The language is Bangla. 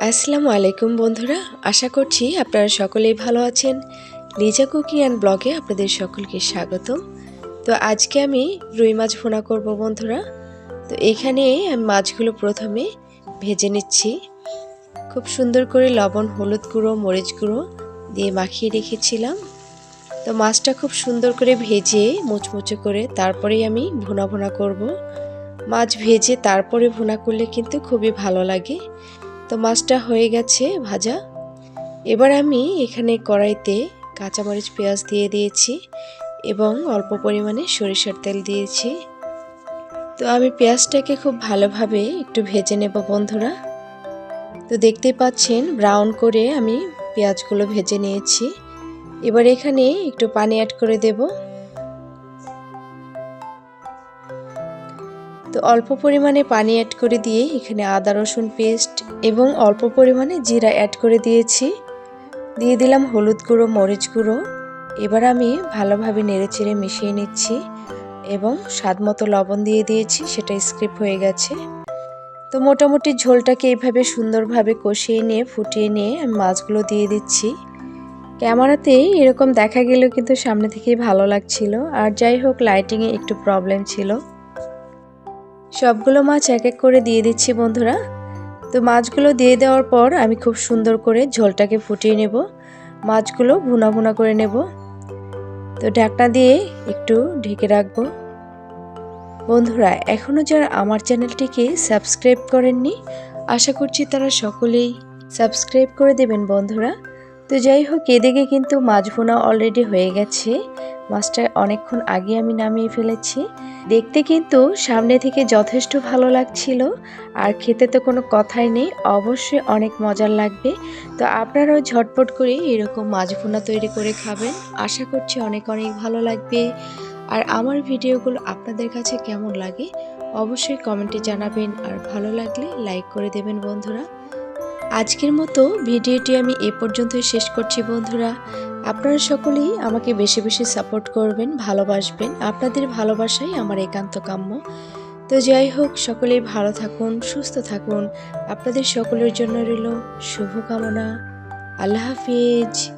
আসসালামু আলাইকুম বন্ধুরা, আশা করছি আপনারা সকলেই ভালো আছেন। লিজা কুকিং অ্যান্ড ব্লগে আপনাদের সকলকে স্বাগতম। তো আজকে আমি রুই মাছ ভুনা করব বন্ধুরা। তো এখানে আমি মাছগুলো প্রথমে ভেজে নিচ্ছি। খুব সুন্দর করে লবণ, হলুদ গুঁড়ো, মরিচ গুঁড়ো দিয়ে মাখিয়ে রেখেছিলাম। তো মাছটা খুব সুন্দর করে ভেজে মুচমুচে করে তারপরেই আমি ভুনা ভুনা করব। মাছ ভেজে তারপরে ভুনা করলে কিন্তু খুবই ভালো লাগে। তো মাছটা হয়ে গেছে ভাজা। এবার আমি এখানে কড়াইতে কাঁচামরিচ, পেঁয়াজ দিয়ে দিয়েছি এবং অল্প পরিমাণে সরিষার তেল দিয়েছি। তো আমি পেঁয়াজটাকে খুব ভালোভাবে একটু ভেজে নেব বন্ধুরা। তো দেখতেই পাচ্ছেন ব্রাউন করে আমি পেঁয়াজগুলো ভেজে নিয়েছি। এবার এখানে একটু পানি অ্যাড করে দেবো। তো অল্প পরিমাণে পানি অ্যাড করে দিয়ে এখানে আদা, রসুন পেস্ট এবং অল্প পরিমাণে জিরা অ্যাড করে দিয়েছি। দিয়ে দিলাম হলুদ গুঁড়ো, মরিচ গুঁড়ো। এবার আমি ভালোভাবে নেড়েচেড়ে মিশিয়ে নিচ্ছি এবং স্বাদ মতো লবণ দিয়ে দিয়েছি, সেটা স্ক্রিপ হয়ে গেছে। তো মোটামুটি ঝোলটাকে এইভাবে সুন্দরভাবে কষিয়ে নিয়ে, ফুটিয়ে নিয়ে আমি মাছগুলো দিয়ে দিচ্ছি। ক্যামেরাতে এরকম দেখা গেলেও কিন্তু সামনে থেকেই ভালো লাগছিল। আর যাই হোক লাইটিংয়ে একটু প্রবলেম ছিল। সবগুলো মাছ এক এক করে দিয়ে দিচ্ছি বন্ধুরা। তো মাছগুলো দিয়ে দেওয়ার পর আমি খুব সুন্দর করে ঝোলটাকে ফুটিয়ে নেব। মাছগুলো ভুনা ভুনা করে নেব। তো ঢাকনা দিয়ে একটু ঢেকে রাখব। বন্ধুরা এখনও যারা আমার চ্যানেলটিকে সাবস্ক্রাইব করেননি, আশা করছি তারা সকলেই সাবস্ক্রাইব করে দেবেন বন্ধুরা। তো যাই হোক, এদিকে কিন্তু মাছ ভুনা অলরেডি হয়ে গেছে। মাছটা অনেকক্ষণ আগে আমি নামিয়ে ফেলেছি। দেখতে কিন্তু সামনে থেকে যথেষ্ট ভালো লাগছিল। আর খেতে তো কোনো কথাই নেই, অবশ্যই অনেক মজার লাগবে। তো আপনারাও ঝটপট করে এরকম মাছ ভুনা তৈরি করে খাবেন। আশা করছি অনেক অনেক ভালো লাগবে। আর আমার ভিডিওগুলো আপনাদের কাছে কেমন লাগে, অবশ্যই কমেন্টে জানাবেন। আর ভালো লাগলে লাইক করে দেবেন বন্ধুরা। আজকের মতো ভিডিওটি আমি এ পর্যন্তই শেষ করছি বন্ধুরা। আপনারা সকলেই আমাকে বেশি বেশি সাপোর্ট করবেন, ভালোবাসবেন। আপনাদের ভালোবাসাই আমার একান্ত কাম্য। তো যাই হোক, সকলেই ভালো থাকুন, সুস্থ থাকুন। আপনাদের সকলের জন্য রইল শুভকামনা। আল্লাহ হাফিজ।